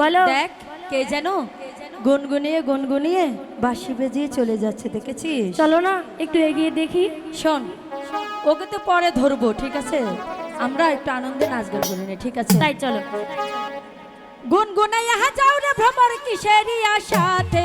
বলো দেখ কে জানো গুনগুনিয়ে গুনগুনিয়ে বাঁশি বেজিয়ে চলে যাচ্ছে দেখেছি চলো না একটু এগিয়ে দেখি। শোন ওকে তো পরে ধরবো ঠিক আছে? আমরা একটু আনন্দে নাচ গান করি ঠিক আছে? তাই চলো। গুনগুনাইয়া যাও রে ভ্রমর কিসেরিয়া সাথে